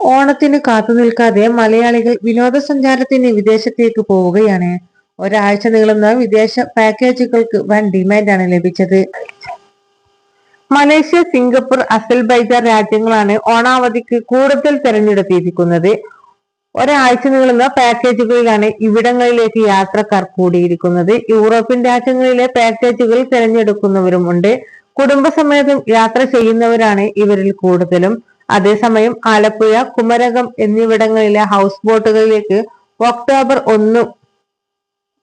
ഓണത്തിന് കാത്തു നിൽക്കാതെ മലയാളികൾ വിനോദസഞ്ചാരത്തിന് വിദേശത്തേക്ക് പോവുകയാണ്. ഒരാഴ്ച നീളുന്ന വിദേശ പാക്കേജുകൾക്ക് വൻ ഡിമാൻഡാണ് ലഭിച്ചത്. മലേഷ്യ സിംഗപ്പൂർ അസൽബൈജാൻ രാജ്യങ്ങളാണ് ഓണാവധിക്ക് കൂടുതൽ തെരഞ്ഞെടുത്തിരിക്കുന്നത് ഒരാഴ്ച നീളുന്ന പാക്കേജുകളിലാണ് ഇവിടങ്ങളിലേക്ക് യാത്രക്കാർ കൂടിയിരിക്കുന്നത്. യൂറോപ്യൻ രാജ്യങ്ങളിലെ പാക്കേജുകൾ തിരഞ്ഞെടുക്കുന്നവരുമുണ്ട് കുടുംബസമേതം യാത്ര ചെയ്യുന്നവരാണ് ഇവരിൽ കൂടുതലും. അതേസമയം ആലപ്പുഴ കുമരകം എന്നിവിടങ്ങളിലെ ഹൗസ് ബോട്ടുകളിലേക്ക് ഒക്ടോബർ ഒന്ന്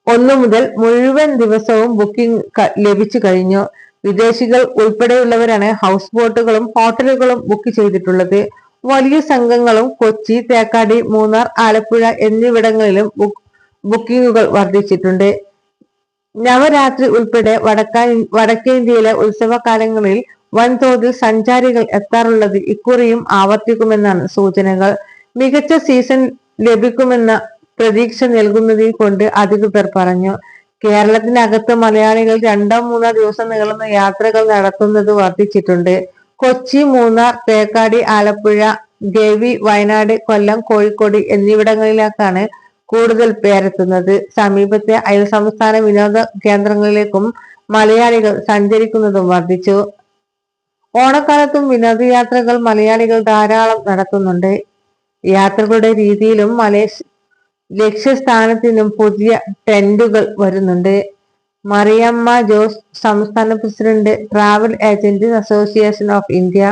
ഒന്നു മുതൽ മുഴുവൻ ദിവസവും ബുക്കിംഗ് ലഭിച്ചു കഴിഞ്ഞു. വിദേശികൾ ഉൾപ്പെടെയുള്ളവരാണ് ഹൗസ് ബോട്ടുകളും ഹോട്ടലുകളും ബുക്ക് ചെയ്തിട്ടുള്ളത്. വലിയ സംഘങ്ങളും കൊച്ചി തേക്കാടി മൂന്നാർ ആലപ്പുഴ എന്നിവിടങ്ങളിലും ബുക്കിംഗുകൾ വർദ്ധിച്ചിട്ടുണ്ട്. നവരാത്രി ഉൾപ്പെടെ വടക്ക വടക്കേന്ത്യയിലെ ഉത്സവകാലങ്ങളിൽ വൻതോതിൽ സഞ്ചാരികൾ എത്താറുള്ളത് ഇക്കുറിയും ആവർത്തിക്കുമെന്നാണ് സൂചനകൾ. മികച്ച സീസൺ ലഭിക്കുമെന്ന പ്രതീക്ഷ നൽകുന്നതിൽ കൊണ്ട് അധികൃതർ പറഞ്ഞു. കേരളത്തിനകത്ത് മലയാളികൾ രണ്ടോ മൂന്നോ ദിവസം നീളുന്ന യാത്രകൾ നടത്തുന്നത് വർദ്ധിച്ചിട്ടുണ്ട്. കൊച്ചി മൂന്നാർ തേക്കാടി ആലപ്പുഴ ദേവി വയനാട് കൊല്ലം കോഴിക്കോട് എന്നിവിടങ്ങളിലേക്കാണ് കൂടുതൽ പേരെത്തുന്നത്. സമീപത്തെ അയൽ സംസ്ഥാന വിനോദ കേന്ദ്രങ്ങളിലേക്കും മലയാളികൾ സഞ്ചരിക്കുന്നതും വർദ്ധിച്ചു. ഓണക്കാലത്തും വിനോദയാത്രകൾ മലയാളികൾ ധാരാളം നടത്തുന്നുണ്ട്. യാത്രകളുടെ രീതിയിലും മലേഷ്യ ലക്ഷ്യസ്ഥാനത്തിനും പുതിയ ട്രെൻഡുകൾ വരുന്നുണ്ട്. മറിയമ്മ ജോസ് സംസ്ഥാന president travel agent association of India